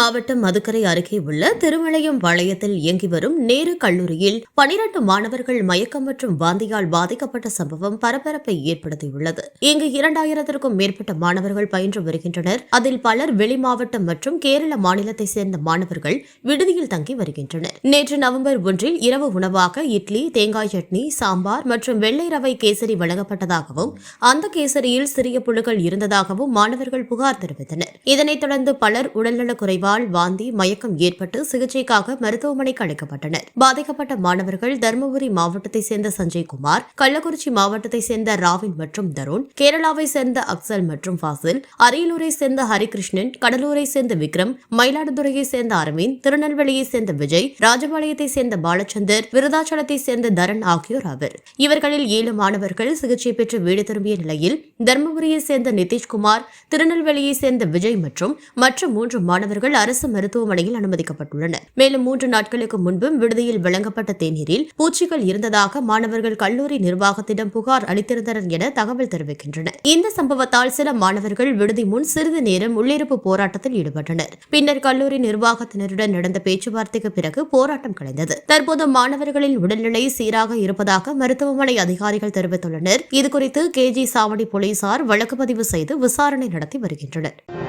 மாவட்டம் மதுக்கரை அருகே உள்ள திருமலையம் வளையத்தில் இயங்கி வரும் நேரு கல்லூரியில் பனிரண்டு மாணவர்கள் மயக்கம் மற்றும் வாந்தியால் பாதிக்கப்பட்ட சம்பவம் பரபரப்பை ஏற்படுத்தியுள்ளது. இங்கு இரண்டாயிரத்திற்கும் மேற்பட்ட மாணவர்கள் பயின்று வருகின்றனர். அதில் பலர் வெளி மாவட்டம் மற்றும் கேரள மாநிலத்தை சேர்ந்த மாணவர்கள் விடுதியில் தங்கி வருகின்றனர். நேற்று நவம்பர் ஒன்றில் இரவு உணவாக இட்லி தேங்காய் சட்னி சாம்பார் மற்றும் வெள்ளை ரவை கேசரி வழங்கப்பட்டதாகவும் அந்த கேசரியில் சிறிய புழுக்கள் இருந்ததாகவும் மாணவர்கள் புகார் தெரிவித்தனர். இதனைத் தொடர்ந்து பலர் உடல்நலக் குறைவால் வாந்தி மயக்கம் ஏற்பட்டு சிகிச்சைக்காக மருத்துவமனைக்கு அழைக்கப்பட்டனர். பாதிக்கப்பட்ட மாணவர்கள் தருமபுரி மாவட்டத்தைச் சேர்ந்த சஞ்சய்குமார் கள்ளக்குறிச்சி மாவட்டத்தைச் சேர்ந்த ராவின் மற்றும் தருண் கேரளாவை சேர்ந்த அக்சல் மற்றும் ஃபாசில் அரியலூரை சேர்ந்த ஹரிகிருஷ்ணன் கடலூரை சேர்ந்த விக்ரம் மயிலாடுதுறையை சேர்ந்த அரவிந்த் திருநெல்வேலியை சேர்ந்த விஜய் ராஜபாளையத்தை சேர்ந்த பாலச்சந்தர் விருதாச்சலத்தை சேர்ந்த தரன் ஆகியோர் ஆவர். இவர்களில் ஏழு மாணவர்கள் சிகிச்சை பெற்று வீடு திரும்பிய நிலையில் தருமபுரியை சேர்ந்த நிதிஷ்குமார் திருநெல்வேலியை சேர்ந்த விஜய் மற்றும் மற்ற மூன்று மாணவர்கள் அரசு மருத்துவமனையில் அனுமதிக்கப்பட்டுள்ளனர் மேலும் மூன்று நாட்களுக்கு முன்பும் விடுதியில் வழங்கப்பட்ட தேநீரில் பூச்சிகள் இருந்ததாக மாணவர்கள் கல்லூரி நிர்வாகத்திடம் புகார் அளித்திருந்தனர் என தகவல் தெரிவிக்கின்றன. இந்த சம்பவத்தால் சில மாணவர்கள் விடுதி முன் சிறிது நேரம் உள்ளிருப்பு போராட்டத்தில் ஈடுபட்டனர். பின்னர் கல்லூரி நிர்வாகத்தினருடன் நடந்த பேச்சுவார்த்தைக்கு பிறகு போராட்டம் கலைந்தது. தற்போது மாணவர்களின் உடல்நிலை சீராக இருப்பதாக மருத்துவமனை அதிகாரிகள் தெரிவித்துள்ளனர். இதுகுறித்து கேஜி சாவடி போலீசார் வழக்கு பதிவு செய்து விசாரணை நடத்தி வருகின்றனர்.